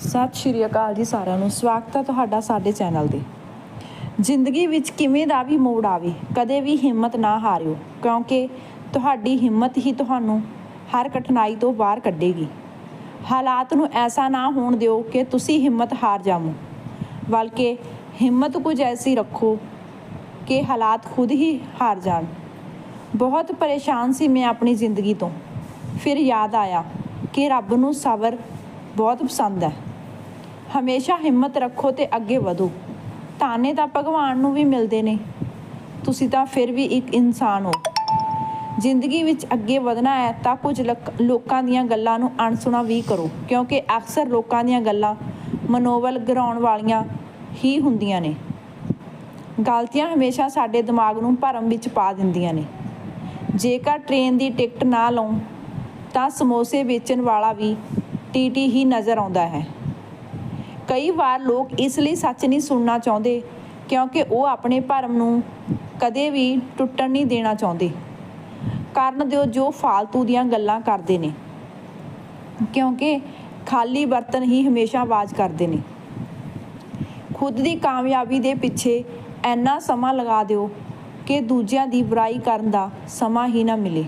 ਸਤਿ ਸ਼੍ਰੀ ਅਕਾਲ ਜੀ ਸਾਰਿਆਂ ਨੂੰ। ਸਵਾਗਤ ਹੈ ਤੁਹਾਡਾ ਸਾਡੇ ਚੈਨਲ ਤੇ। ਜ਼ਿੰਦਗੀ ਵਿੱਚ ਕਿਵੇਂ ਦਾ ਵੀ ਮੋੜ ਆਵੇ, ਕਦੇ ਵੀ ਹਿੰਮਤ ਨਾ ਹਾਰਿਓ, ਕਿਉਂਕਿ ਤੁਹਾਡੀ ਹਿੰਮਤ ਹੀ ਤੁਹਾਨੂੰ ਹਰ ਕਠਿਨਾਈ ਤੋਂ ਬਾਹਰ ਕੱਢੇਗੀ। ਹਾਲਾਤ ਨੂੰ ਐਸਾ ਨਾ ਹੋਣ ਦਿਓ ਕਿ ਤੁਸੀਂ ਹਿੰਮਤ ਹਾਰ ਜਾਵੋ। ਬਲਕਿ ਹਿੰਮਤ ਕੁਝ ਐਸੀ ਰੱਖੋ ਕਿ ਹਾਲਾਤ ਖੁਦ ਹੀ ਹਾਰ ਜਾਣ। ਬਹੁਤ ਪਰੇਸ਼ਾਨ ਸੀ ਮੈਂ ਆਪਣੀ ਜ਼ਿੰਦਗੀ ਤੋਂ। ਫਿਰ ਯਾਦ ਆਇਆ ਕਿ ਰੱਬ ਨੂੰ ਸਬਰ ਬਹੁਤ ਪਸੰਦ ਹੈ। ਹਮੇਸ਼ਾ ਹਿੰਮਤ ਰੱਖੋ ਤੇ ਅੱਗੇ ਵਧੋ। ਤਾਨੇ ਤਾਂ ਭਗਵਾਨ ਨੂੰ ਵੀ ਮਿਲਦੇ ਨੇ। ਤੁਸੀਂ ਤਾਂ ਫਿਰ ਵੀ ਇੱਕ ਇਨਸਾਨ ਹੋ। ਜ਼ਿੰਦਗੀ ਵਿੱਚ ਅੱਗੇ ਵਧਣਾ ਹੈ ਤਾਂ ਕੁਝ ਲੱਕ- ਲੋਕਾਂ ਦੀਆਂ ਗੱਲਾਂ ਨੂੰ ਅਣਸੁਣਾ ਵੀ ਕਰੋ, ਕਿਉਂਕਿ ਅਕਸਰ ਲੋਕਾਂ ਦੀਆਂ ਗੱਲਾਂ ਮਨੋਬਲ ਗਰਾਉਣ ਵਾਲੀਆਂ ਹੀ ਹੁੰਦੀਆਂ ਨੇ। ਗਲਤੀਆਂ ਹਮੇਸ਼ਾ ਸਾਡੇ ਦਿਮਾਗ ਨੂੰ ਭਰਮ ਵਿੱਚ ਪਾ ਦਿੰਦੀਆਂ ਨੇ। ਜੇਕਰ ਟ੍ਰੇਨ ਦੀ ਟਿਕਟ ਨਾ ਲਓ ਤਾਂ ਸਮੋਸੇ ਵੇਚਣ ਵਾਲਾ ਵੀ ਟੀਟੀ ਹੀ ਨਜ਼ਰ ਆਉਂਦਾ ਹੈ। ਕਈ ਵਾਰ ਲੋਕ ਇਸ ਲਈ ਸੱਚ ਨਹੀਂ ਸੁਣਨਾ ਚਾਹੁੰਦੇ, ਕਿਉਂਕਿ ਉਹ ਆਪਣੇ ਭਰਮ ਨੂੰ ਕਦੇ ਵੀ ਟੁੱਟਣ ਨਹੀਂ ਦੇਣਾ ਚਾਹੁੰਦੇ। ਕਰਨ ਦਿਓ ਜੋ ਫਾਲਤੂ ਦੀਆਂ ਗੱਲਾਂ ਕਰਦੇ ਨੇ। ਕਿਉਂਕਿ ਖਾਲੀ ਬਰਤਨ ਹੀ ਹਮੇਸ਼ਾ ਆਵਾਜ਼ ਕਰਦੇ ਨੇ। ਖੁਦ ਦੀ ਕਾਮਯਾਬੀ ਦੇ ਪਿੱਛੇ ਇੰਨਾ ਸਮਾਂ ਲਗਾ ਦਿਓ ਕਿ ਦੂਜਿਆਂ ਦੀ ਬੁਰਾਈ ਕਰਨ ਦਾ ਸਮਾਂ ਹੀ ਨਾ ਮਿਲੇ।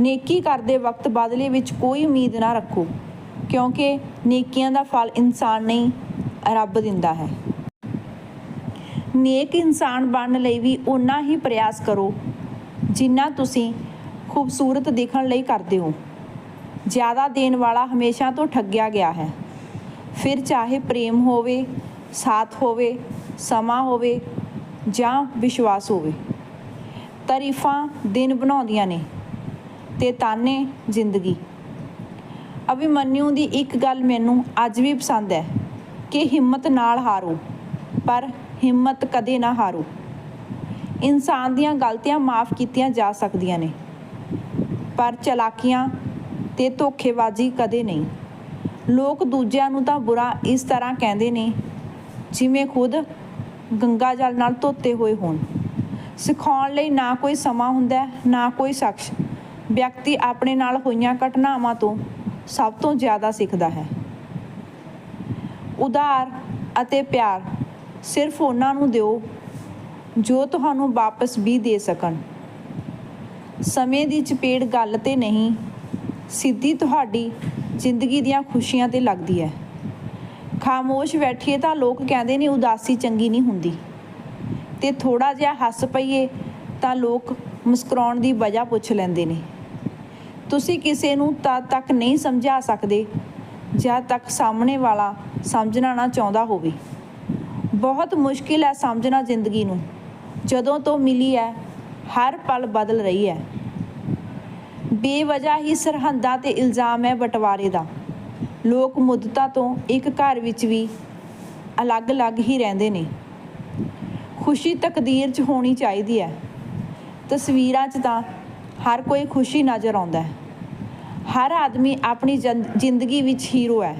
ਨੇਕੀ ਕਰਦੇ ਵਕਤ ਬਦਲੇ ਵਿੱਚ ਕੋਈ ਉਮੀਦ ਨਾ ਰੱਖੋ। ਕਿਉਂਕਿ ਨੇਕੀਆਂ ਦਾ ਫਲ ਇਨਸਾਨ ਨਹੀਂ, ਰੱਬ ਦਿੰਦਾ ਹੈ। ਨੇਕ ਇਨਸਾਨ ਬਣਨ ਲਈ ਵੀ ਉਨਾ ਹੀ ਪ੍ਰਯਾਸ ਕਰੋ, ਜਿੰਨਾ ਤੁਸੀਂ ਖੂਬਸੂਰਤ ਦਿਖਣ ਲਈ ਕਰਦੇ ਹੋ। ਜ਼ਿਆਦਾ ਦੇਣ ਵਾਲਾ ਹਮੇਸ਼ਾ ਤੋਂ ਠੱਗਿਆ ਗਿਆ ਹੈ। ਫਿਰ ਚਾਹੇ ਪ੍ਰੇਮ ਹੋਵੇ, ਸਾਥ ਹੋਵੇ, ਸਮਾਂ ਹੋਵੇ ਜਾਂ ਵਿਸ਼ਵਾਸ ਹੋਵੇ, ਤਾਰੀਫਾਂ ਦਿਨ ਬਣਾਉਂਦੀਆਂ ਨੇ ਤੇ ਤਾਨੇ ਜ਼ਿੰਦਗੀ। ਅਭਿਮਨਿਊ ਦੀ ਇੱਕ ਗੱਲ ਮੈਨੂੰ ਅੱਜ ਵੀ ਪਸੰਦ ਹੈ ਕਿ ਹਿੰਮਤ ਨਾਲ ਹਾਰੋ, ਪਰ ਹਿੰਮਤ ਕਦੇ ਨਾ ਹਾਰੋ। ਇਨਸਾਨ ਦੀਆਂ ਗਲਤੀਆਂ ਮਾਫ ਕੀਤੀਆਂ ਜਾ ਸਕਦੀਆਂ ਨੇ, ਪਰ ਚਲਾਕੀਆਂ ਤੇ ਧੋਖੇਬਾਜ਼ੀ ਕਦੇ ਨਹੀਂ। ਲੋਕ ਦੂਜਿਆਂ ਨੂੰ ਤਾਂ ਬੁਰਾ ਇਸ ਤਰ੍ਹਾਂ ਕਹਿੰਦੇ ਨੇ, ਜਿਵੇਂ ਖੁਦ ਗੰਗਾ ਜਲ ਨਾਲ ਧੋਤੇ ਹੋਏ ਹੋਣ। ਸਿਖਾਉਣ ਲਈ ਨਾ ਕੋਈ ਸਮਾਂ ਹੁੰਦਾ, ਨਾ ਕੋਈ ਸ਼ਖਸ। ਵਿਅਕਤੀ ਆਪਣੇ ਨਾਲ ਹੋਈਆਂ ਘਟਨਾਵਾਂ ਤੋਂ ਸਭ ਤੋਂ ਜ਼ਿਆਦਾ ਸਿੱਖਦਾ ਹੈ। ਉਦਾਰ ਅਤੇ ਪਿਆਰ ਸਿਰਫ ਉਹਨਾਂ ਨੂੰ ਦਿਓ ਜੋ ਤੁਹਾਨੂੰ ਵਾਪਸ ਵੀ ਦੇ ਸਕਣ। ਸਮੇਂ ਦੀ ਚਪੇੜ ਗੱਲ ਤੇ ਨਹੀਂ, ਸਿੱਧੀ ਤੁਹਾਡੀ ਜ਼ਿੰਦਗੀ ਦੀਆਂ ਖੁਸ਼ੀਆਂ ਤੇ ਲੱਗਦੀ ਹੈ। ਖਾਮੋਸ਼ ਬੈਠੀਏ ਤਾਂ ਲੋਕ ਕਹਿੰਦੇ ਨੇ ਉਦਾਸੀ ਚੰਗੀ ਨਹੀਂ ਹੁੰਦੀ। ਤੇ ਥੋੜਾ ਜਿਹਾ ਹੱਸ ਪਈਏ ਤਾਂ ਲੋਕ ਮੁਸਕਰਾਉਣ ਦੀ ਵਜ੍ਹਾ ਪੁੱਛ ਲੈਂਦੇ ਨੇ। ਤੁਸੀਂ ਕਿਸੇ ਨੂੰ ਤਦ ਤੱਕ ਨਹੀਂ ਸਮਝਾ ਸਕਦੇ, ਜਦ ਤੱਕ ਸਾਹਮਣੇ ਵਾਲਾ ਸਮਝਣਾ ਨਾ ਚਾਹੁੰਦਾ ਹੋਵੇ। ਬਹੁਤ ਮੁਸ਼ਕਿਲ ਹੈ ਸਮਝਣਾ ਜ਼ਿੰਦਗੀ ਨੂੰ। ਜਦੋਂ ਤੋਂ ਮਿਲੀ ਹੈ, ਹਰ ਪਲ ਬਦਲ ਰਹੀ ਹੈ। ਬੇਵਜ੍ਹਾ ਹੀ ਸਰਹੰਦਾਂ ਤੇ ਇਲਜ਼ਾਮ ਹੈ ਬਟਵਾਰੇ ਦਾ। ਲੋਕ ਮੁੱਦਤਾਂ ਤੋਂ ਇੱਕ ਘਰ ਵਿੱਚ ਵੀ ਅਲੱਗ-ਅਲੱਗ ਹੀ ਰਹਿੰਦੇ ਨੇ। ਖੁਸ਼ੀ ਤਕਦੀਰ 'ਚ ਹੋਣੀ ਚਾਹੀਦੀ ਹੈ। ਤਸਵੀਰਾਂ 'ਚ ਤਾਂ ਹਰ ਕੋਈ ਖੁਸ਼ੀ ਨਜ਼ਰ ਆਉਂਦਾ ਹੈ। ਹਰ ਆਦਮੀ ਆਪਣੀ ਜਨ- ਜ਼ਿੰਦਗੀ ਵਿੱਚ ਹੀਰੋ ਹੈ।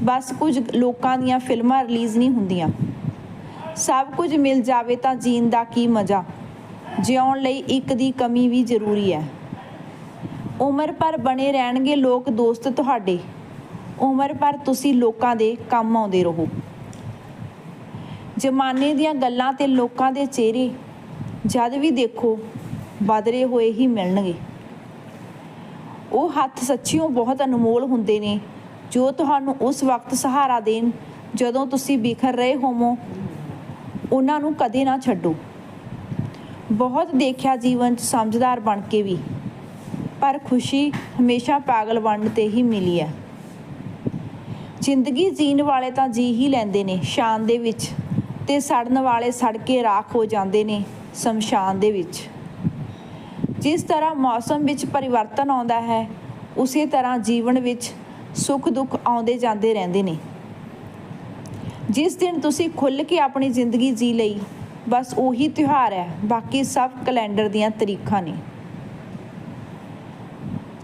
ਬਸ ਕੁਝ ਲੋਕਾਂ ਦੀਆਂ ਫਿਲਮਾਂ ਰਿਲੀਜ਼ ਨਹੀਂ ਹੁੰਦੀਆਂ। ਸਭ ਕੁਝ ਮਿਲ ਜਾਵੇ ਤਾਂ ਜੀਣ ਦਾ ਕੀ ਮਜ਼ਾ? ਜਿਉਣ ਲਈ ਇੱਕ ਦੀ ਕਮੀ ਵੀ ਜ਼ਰੂਰੀ ਹੈ। ਉਮਰ ਪਰ ਬਣੇ ਰਹਿਣਗੇ ਲੋਕ ਦੋਸਤ ਤੁਹਾਡੇ। ਉਮਰ ਪਰ ਤੁਸੀਂ ਲੋਕਾਂ ਦੇ ਕੰਮ ਆਉਂਦੇ ਰਹੋ। ਜ਼ਮਾਨੇ ਦੀਆਂ ਗੱਲਾਂ ਤੇ ਲੋਕਾਂ ਦੇ ਚਿਹਰੇ ਜਦ ਵੀ ਦੇਖੋ ਬਦਲੇ ਹੋਏ ਹੀ ਮਿਲਣਗੇ। ਉਹ ਹੱਥ ਸੱਚੀਓ ਬਹੁਤ ਅਨਮੋਲ ਹੁੰਦੇ ਨੇ। ਜੋ ਤੁਹਾਨੂੰ ਉਸ ਵਕਤ ਸਹਾਰਾ ਦੇਣ, ਜਦੋਂ ਤੁਸੀਂ ਬਿਖਰ ਰਹੇ ਹੋਵੋ, ਉਹਨਾਂ ਨੂੰ ਕਦੇ ਨਾ ਛੱਡੋ। ਬਹੁਤ ਦੇਖਿਆ ਜੀਵਨ 'ਚ ਸਮਝਦਾਰ ਬਣ ਕੇ ਵੀ, ਪਰ ਖੁਸ਼ੀ ਹਮੇਸ਼ਾ ਪਾਗਲ ਬਣਨ ਤੇ ਹੀ ਮਿਲੀ ਹੈ। ਜ਼ਿੰਦਗੀ ਜੀਣ ਵਾਲੇ ਤਾਂ ਜੀ ਹੀ ਲੈਂਦੇ ਨੇ, ਸ਼ਾਨ ਦੇ ਵਿੱਚ ਤੇ ਸੜਨ ਵਾਲੇ ਸੜ ਕੇ ਰਾਖ ਹੋ ਜਾਂਦੇ ਨੇ, ਸ਼ਮਸ਼ਾਨ ਦੇ ਵਿੱਚ। ਜਿਸ ਤਰ੍ਹਾਂ ਮੌਸਮ ਵਿੱਚ ਪਰਿਵਰਤਨ ਆਉਂਦਾ ਹੈ, ਉਸੇ ਤਰ੍ਹਾਂ ਜੀਵਨ ਵਿੱਚ ਸੁੱਖ ਦੁੱਖ ਆਉਂਦੇ ਜਾਂਦੇ ਰਹਿੰਦੇ ਨੇ। ਜਿਸ ਦਿਨ ਤੁਸੀਂ ਖੁੱਲ ਕੇ ਆਪਣੀ ਜ਼ਿੰਦਗੀ ਜੀ ਲਈ, ਬਸ ਉਹੀ ਤਿਉਹਾਰ ਹੈ, ਬਾਕੀ ਸਭ ਕੈਲੰਡਰ ਦੀਆਂ ਤਰੀਕਾਂ ਨੇ।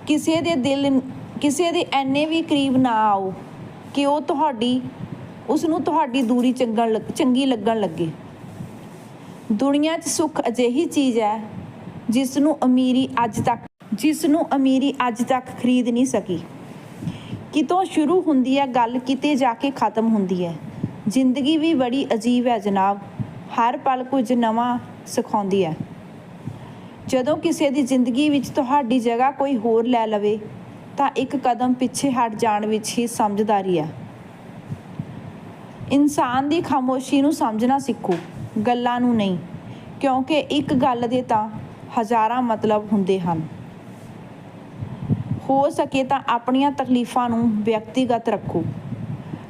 ਕਿਸੇ ਦੇ ਦਿਲ, ਕਿਸੇ ਦੇ ਐਨੇ ਵੀ ਕਰੀਬ ਨਾ ਆਓ ਕਿ ਉਹ ਤੁਹਾਡੀ ਉਸ ਨੂੰ ਤੁਹਾਡੀ ਦੂਰੀ ਚੰਗਣ ਲੱਗ- ਚੰਗੀ ਲੱਗਣ ਲੱਗੇ। ਦੁਨੀਆ 'ਚ ਸੁੱਖ ਅਜਿਹੀ ਚੀਜ਼ ਹੈ ਜਿਸ ਨੂੰ ਅਮੀਰੀ ਅੱਜ ਤੱਕ ਜਿਸ ਨੂੰ ਅਮੀਰੀ ਅੱਜ ਤੱਕ ਖਰੀਦ ਨਹੀਂ ਸਕੀ। ਕਿਤੋਂ ਸ਼ੁਰੂ ਹੁੰਦੀ ਹੈ ਗੱਲ, ਕਿਤੇ ਜਾ ਕੇ ਖਤਮ ਹੁੰਦੀ ਹੈ। ਜ਼ਿੰਦਗੀ ਵੀ ਬੜੀ ਅਜੀਬ ਹੈ ਜਨਾਬ, ਹਰ ਪਲ ਕੁਝ ਨਵਾਂ ਸਿਖਾਉਂਦੀ ਹੈ। ਜਦੋਂ ਕਿਸੇ ਦੀ ਜ਼ਿੰਦਗੀ ਵਿੱਚ ਤੁਹਾਡੀ ਜਗ੍ਹਾ ਕੋਈ ਹੋਰ ਲੈ ਲਵੇ, ਤਾਂ ਇੱਕ ਕਦਮ ਪਿੱਛੇ ਹਟ ਜਾਣ ਵਿੱਚ ਹੀ ਸਮਝਦਾਰੀ ਹੈ। ਇਨਸਾਨ ਦੀ ਖਾਮੋਸ਼ੀ ਨੂੰ ਸਮਝਣਾ ਸਿੱਖੋ, ਗੱਲਾਂ ਨੂੰ ਨਹੀਂ, ਕਿਉਂਕਿ ਇੱਕ ਗੱਲ ਦੇ ਤਾਂ ਹਜ਼ਾਰਾਂ ਮਤਲਬ ਹੁੰਦੇ ਹਨ। ਹੋ ਸਕੇ ਤਾਂ ਆਪਣੀਆਂ ਤਕਲੀਫਾਂ ਨੂੰ ਵਿਅਕਤੀਗਤ ਰੱਖੋ।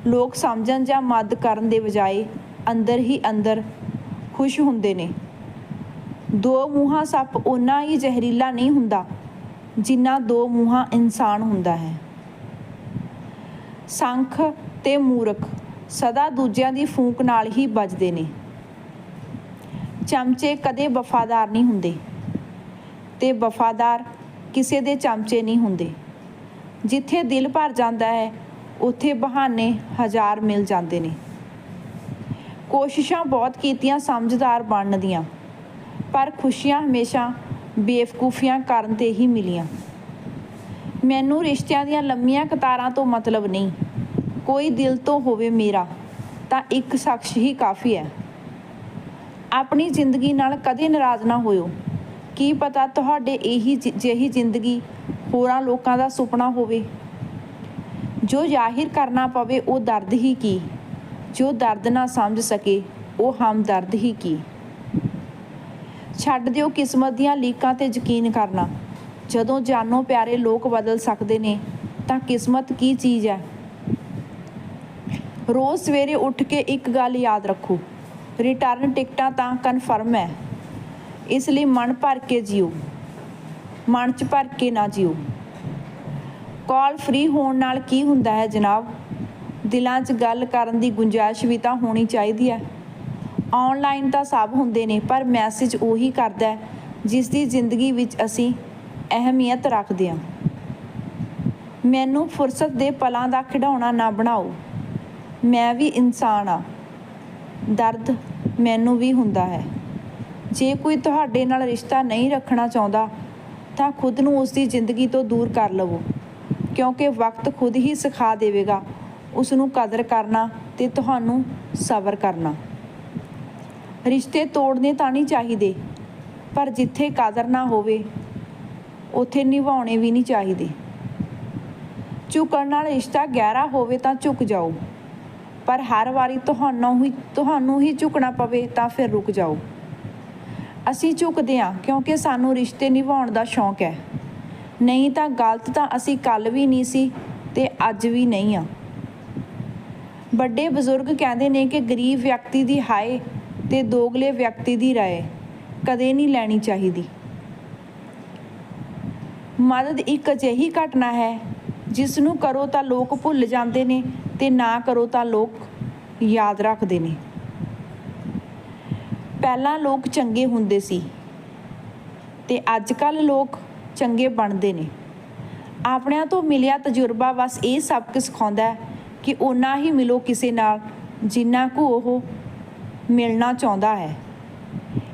ਲੋਕ ਸਮਝਣ ਜਾਂ ਮਦਦ ਕਰਨ ਦੇ ਬਜਾਏ ਅੰਦਰ ਹੀ ਅੰਦਰ ਖੁਸ਼ ਹੁੰਦੇ ਨੇ। ਦੋ ਮੂੰਹਾਂ ਸੱਪ ਓਨਾ ਹੀ ਜ਼ਹਿਰੀਲਾ ਨਹੀਂ ਹੁੰਦਾ ਜਿੰਨਾ ਦੋ ਮੂੰਹਾਂ ਇਨਸਾਨ ਹੁੰਦਾ ਹੈ। ਸੰਖ ਤੇ ਮੂਰਖ ਸਦਾ ਦੂਜਿਆਂ ਦੀ ਫੂਕ ਨਾਲ ਹੀ ਵੱਜਦੇ ਨੇ। ਚਮਚੇ ਕਦੇ ਵਫਾਦਾਰ ਨਹੀਂ ਹੁੰਦੇ। ਤੇ ਵਫਾਦਾਰ ਕਿਸੇ ਦੇ ਚਮਚੇ ਨਹੀਂ ਹੁੰਦੇ। ਜਿੱਥੇ ਦਿਲ ਭਰ ਜਾਂਦਾ ਹੈ, ਉੱਥੇ ਬਹਾਨੇ ਹਜ਼ਾਰ ਮਿਲ ਜਾਂਦੇ ਨੇ। ਕੋਸ਼ਿਸ਼ਾਂ ਬਹੁਤ ਕੀਤੀਆਂ ਸਮਝਦਾਰ ਬਣਨ ਦੀਆਂ, ਪਰ ਖੁਸ਼ੀਆਂ ਹਮੇਸ਼ਾ ਬੇਵਕੂਫੀਆਂ ਕਰਨ ਤੇ ਹੀ ਮਿਲੀਆਂ। ਮੈਨੂੰ ਰਿਸ਼ਤਿਆਂ ਦੀਆਂ ਲੰਮੀਆਂ ਕਤਾਰਾਂ ਤੋਂ ਮਤਲਬ ਨਹੀਂ, ਕੋਈ ਦਿਲ ਤੋਂ ਹੋਵੇ ਮੇਰਾ, ਤਾਂ ਇੱਕ ਸ਼ਖਸ ਹੀ ਕਾਫੀ ਹੈ। ਆਪਣੀ ਜ਼ਿੰਦਗੀ ਨਾਲ ਕਦੇ ਨਾਰਾਜ਼ ਨਾ ਹੋਇਓ। ਕੀ ਪਤਾ ਤੁਹਾਡੇ ਇਹੀ ਜਿਹੀ ਜ਼ਿੰਦਗੀ ਹੋਰਾਂ ਲੋਕਾਂ ਦਾ ਸੁਪਨਾ ਹੋਵੇ? ਜੋ ਜ਼ਾਹਿਰ ਕਰਨਾ ਪਵੇ ਉਹ ਦਰਦ ਹੀ ਕੀ? ਜੋ ਦਰਦ ਨਾ ਸਮਝ ਸਕੇ ਉਹ ਹਮਦਰਦ ਹੀ ਕੀ? ਛੱਡ ਦਿਓ ਕਿਸਮਤ ਦੀਆਂ ਲੀਕਾਂ ਤੇ ਯਕੀਨ ਕਰਨਾ। ਜਦੋਂ ਜਾਨੋਂ ਪਿਆਰੇ ਲੋਕ ਬਦਲ ਸਕਦੇ ਨੇ, ਤਾਂ ਕਿਸਮਤ ਕੀ ਚੀਜ਼ ਹੈ? ਰੋਜ਼ ਸਵੇਰੇ ਉੱਠ ਕੇ ਇੱਕ ਗੱਲ ਯਾਦ ਰੱਖੋ। ਰਿਟਰਨ ਟਿਕਟਾਂ ਤਾਂ ਕਨਫਰਮ ਹੈ। ਇਸ ਲਈ ਮਨ ਭਰ ਕੇ ਜਿਓ। ਮਨ ਚ ਭਰ ਕੇ ਨਾ ਜਿਓ। ਕਾਲ ਫ੍ਰੀ ਹੋਣ ਨਾਲ ਕੀ ਹੁੰਦਾ ਹੈ ਜਨਾਬ? ਦਿਲਾਂ 'ਚ ਗੱਲ ਕਰਨ ਦੀ ਗੁੰਜਾਇਸ਼ ਵੀ ਤਾਂ ਹੋਣੀ ਚਾਹੀਦੀ ਹੈ। ਆਨਲਾਈਨ ਤਾਂ ਸਭ ਹੁੰਦੇ ਨੇ, ਪਰ ਮੈਸੇਜ ਉਹੀ ਕਰਦਾ ਜਿਸ ਦੀ ਜ਼ਿੰਦਗੀ ਵਿੱਚ ਅਸੀਂ ਅਹਿਮੀਅਤ ਰੱਖਦੇ ਹਾਂ। ਮੈਨੂੰ ਫੁਰਸਤ ਦੇ ਪਲਾਂ ਦਾ ਖਿਡੌਣਾ ਨਾ ਬਣਾਓ। ਮੈਂ ਵੀ ਇਨਸਾਨ ਆ ਦਰਦ ਮੈਨੂੰ ਵੀ ਹੁੰਦਾ ਹੈ। ਜੇ ਕੋਈ ਤੁਹਾਡੇ ਨਾਲ ਰਿਸ਼ਤਾ ਨਹੀਂ ਰੱਖਣਾ ਚਾਹੁੰਦਾ, ਤਾਂ ਖੁਦ ਨੂੰ ਉਸ ਦੀ ਜ਼ਿੰਦਗੀ ਤੋਂ ਦੂਰ ਕਰ ਲਵੋ। ਕਿਉਂਕਿ ਵਕਤ ਖੁਦ ਹੀ ਸਿਖਾ ਦੇਵੇਗਾ। ਉਸ ਨੂੰ ਕਦਰ ਕਰਨਾ ਤੇ ਤੁਹਾਨੂੰ ਸਬਰ ਕਰਨਾ। ਰਿਸ਼ਤੇ ਤੋੜਨੇ ਤਾਂ ਨਹੀਂ ਚਾਹੀਦੇ, ਪਰ ਜਿੱਥੇ ਕਦਰ ਨਾ ਹੋਵੇ, ਉੱਥੇ ਨਿਭਾਉਣੇ ਵੀ ਨਹੀਂ ਚਾਹੀਦੇ। ਝੁਕਣ ਨਾਲ ਰਿਸ਼ਤਾ ਗਹਿਰਾ ਹੋਵੇ ਤਾਂ ਝੁਕ ਜਾਓ। ਪਰ ਹਰ ਵਾਰੀ ਤੁਹਾਨੂੰ ਹੀ ਤੁਹਾਨੂੰ ਹੀ ਝੁਕਣਾ ਪਵੇ ਤਾਂ ਫਿਰ ਰੁਕ ਜਾਓ। ਅਸੀਂ ਝੁਕਦੇ ਹਾਂ ਕਿਉਂਕਿ ਸਾਨੂੰ ਰਿਸ਼ਤੇ ਨਿਭਾਉਣ ਦਾ ਸ਼ੌਂਕ ਹੈ। ਨਹੀਂ ਤਾਂ ਗਲਤ ਤਾਂ ਅਸੀਂ ਕੱਲ ਵੀ ਨਹੀਂ ਸੀ ਤੇ ਅੱਜ ਵੀ ਨਹੀਂ ਆ ਵੱਡੇ ਬਜ਼ੁਰਗ ਕਹਿੰਦੇ ਨੇ ਕਿ ਗਰੀਬ ਵਿਅਕਤੀ ਦੀ ਹਾਏ ਤੇ ਦੋਗਲੇ ਵਿਅਕਤੀ ਦੀ ਰਾਏ ਕਦੇ ਨਹੀਂ ਲੈਣੀ ਚਾਹੀਦੀ। ਮਦਦ ਇੱਕ ਅਜਿਹੀ ਘਟਨਾ ਹੈ ਜਿਸ ਨੂੰ ਕਰੋ ਤਾਂ ਲੋਕ ਭੁੱਲ ਜਾਂਦੇ ਨੇ ਤੇ ਨਾ ਕਰੋ ਤਾਂ ਲੋਕ ਯਾਦ ਰੱਖਦੇ ਨੇ। ਪਹਿਲਾਂ ਲੋਕ ਚੰਗੇ ਹੁੰਦੇ ਸੀ ਤੇ ਅੱਜ ਕੱਲ ਲੋਕ ਚੰਗੇ ਬਣਦੇ ਨੇ। ਆਪਣਿਆਂ ਤੋਂ ਮਿਲਿਆ ਤਜਰਬਾ ਬਸ ਇਹ ਸਬਕ ਸਿਖਾਉਂਦਾ ਹੈ ਕਿ ਓਨਾ ਹੀ ਮਿਲੋ ਕਿਸੇ ਨਾਲ ਜਿੰਨਾ ਕੁ ਉਹ ਮਿਲਣਾ ਚਾਹੁੰਦਾ ਹੈ।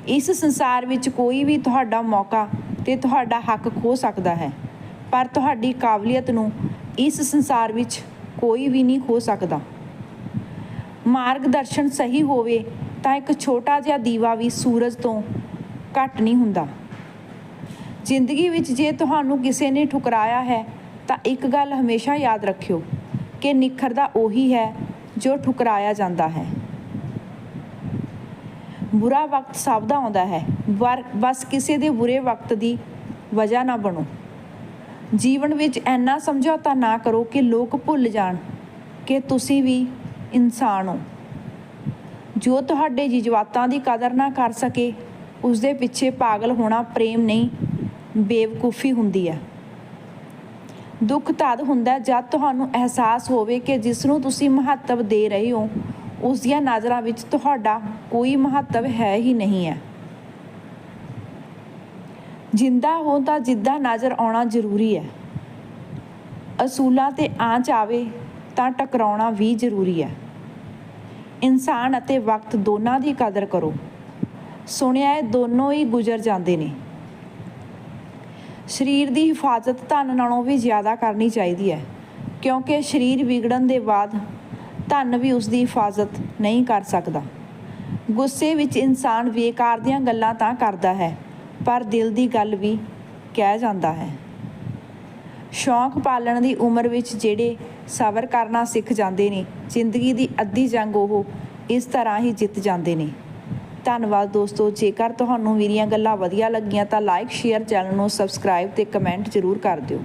ਇਸ ਸੰਸਾਰ ਵਿੱਚ ਕੋਈ ਵੀ ਤੁਹਾਡਾ ਮੌਕਾ ਤੇ ਤੁਹਾਡਾ ਹੱਕ ਖੋ ਸਕਦਾ ਹੈ, ਪਰ ਤੁਹਾਡੀ ਕਾਬਲੀਅਤ ਨੂੰ ਇਸ ਸੰਸਾਰ ਵਿੱਚ ਕੋਈ ਵੀ ਨਹੀਂ ਖੋ ਸਕਦਾ। ਮਾਰਗਦਰਸ਼ਨ ਸਹੀ ਹੋਵੇ ਤਾਂ ਇੱਕ ਛੋਟਾ ਜਿਹਾ ਦੀਵਾ ਵੀ ਸੂਰਜ ਤੋਂ ਘੱਟ ਨਹੀਂ ਹੁੰਦਾ। ਜ਼ਿੰਦਗੀ ਵਿੱਚ ਜੇ ਤੁਹਾਨੂੰ ਕਿਸੇ ਨੇ ਠੁਕਰਾਇਆ ਹੈ, ਤਾਂ ਇੱਕ ਗੱਲ ਹਮੇਸ਼ਾ ਯਾਦ ਰੱਖਿਓ ਕਿ ਨਿਖਰਦਾ ਉਹੀ ਹੈ ਜੋ ਠੁਕਰਾਇਆ ਜਾਂਦਾ ਹੈ। ਬੁਰਾ ਵਕਤ ਸਭ ਦਾ ਆਉਂਦਾ ਹੈ। ਪਰ ਬਸ ਕਿਸੇ ਦੇ ਬੁਰੇ ਵਕਤ ਦੀ ਵਜ੍ਹਾ ਨਾ ਬਣੋ। ਜੀਵਨ ਵਿੱਚ ਐਨਾ ਸਮਝੌਤਾ ਨਾ ਕਰੋ ਕਿ ਲੋਕ ਭੁੱਲ ਜਾਣ ਕਿ ਤੁਸੀਂ ਵੀ ਇਨਸਾਨ ਹੋ। ਜੋ ਤੁਹਾਡੇ ਜਜ਼ਬਾਤਾਂ ਦੀ ਕਦਰ ਨਾ ਕਰ ਸਕੇ ਉਸ ਦੇ ਪਿੱਛੇ ਪਾਗਲ ਹੋਣਾ ਪ੍ਰੇਮ ਨਹੀਂ, ਬੇਵਕੂਫੀ ਹੁੰਦੀ ਹੈ। ਦੁੱਖ ਤਦ ਹੁੰਦਾ ਜਦ ਤੁਹਾਨੂੰ ਅਹਿਸਾਸ ਹੋਵੇ ਕਿ ਜਿਸ ਨੂੰ ਤੁਸੀਂ ਮਹੱਤਵ ਦੇ ਰਹੇ ਹੋ ਉਸ ਦੀਆਂ ਨਜ਼ਰਾਂ ਵਿੱਚ ਤੁਹਾਡਾ ਕੋਈ ਮਹੱਤਵ ਹੈ ਹੀ ਨਹੀਂ ਹੈ। ਜਿੰਦਾ ਹੋ ਤਾਂ ਜਿੱਦਾਂ ਨਜ਼ਰ ਆਉਣਾ ਜ਼ਰੂਰੀ ਹੈ। ਅਸੂਲਾਂ ਤੇ ਆਂਚ ਆਵੇ ਤਾਂ ਟਕਰਾਉਣਾ ਵੀ ਜ਼ਰੂਰੀ ਹੈ। ਇਨਸਾਨ ਅਤੇ ਵਕਤ ਦੋਨਾਂ ਦੀ ਕਦਰ ਕਰੋ। ਸੁਣਿਆ ਇਹ ਦੋਨੋਂ ਹੀ ਗੁਜ਼ਰ ਜਾਂਦੇ ਨੇ। ਸਰੀਰ ਦੀ ਹਿਫਾਜ਼ਤ ਧਨ ਨਾਲੋਂ ਵੀ ਜ਼ਿਆਦਾ ਕਰਨੀ ਚਾਹੀਦੀ ਹੈ, ਕਿਉਂਕਿ ਸਰੀਰ ਵਿਗੜਨ ਦੇ ਬਾਅਦ ਧਨ ਵੀ ਉਸ ਦੀ ਹਿਫਾਜ਼ਤ ਨਹੀਂ ਕਰ ਸਕਦਾ। ਗੁੱਸੇ ਵਿੱਚ ਇਨਸਾਨ ਬੇਕਾਰ ਦੀਆਂ ਗੱਲਾਂ ਤਾਂ ਕਰਦਾ ਹੈ, ਪਰ ਦਿਲ ਦੀ ਗੱਲ ਵੀ ਕਹਿ ਜਾਂਦਾ ਹੈ। ਸ਼ੌਂਕ ਪਾਲਣ ਦੀ ਉਮਰ ਵਿੱਚ ਜਿਹੜੇ ਸਬਰ ਕਰਨਾ ਸਿੱਖ ਜਾਂਦੇ ਨੇ, ਜ਼ਿੰਦਗੀ ਦੀ ਅੱਧੀ ਜੰਗ ਉਹ ਇਸ ਤਰ੍ਹਾਂ ਹੀ ਜਿੱਤ ਜਾਂਦੇ ਨੇ। ਧੰਨਵਾਦ ਦੋਸਤੋ, ਜੇਕਰ ਤੁਹਾਨੂੰ ਮੇਰੀਆਂ ਗੱਲਾਂ ਵਧੀਆ ਲੱਗੀਆਂ ਤਾਂ ਲਾਈਕ ਸ਼ੇਅਰ ਚੈਨਲ ਨੂੰ ਸਬਸਕ੍ਰਾਈਬ ਤੇ ਕਮੈਂਟ ਜ਼ਰੂਰ ਕਰ ਦਿਓ।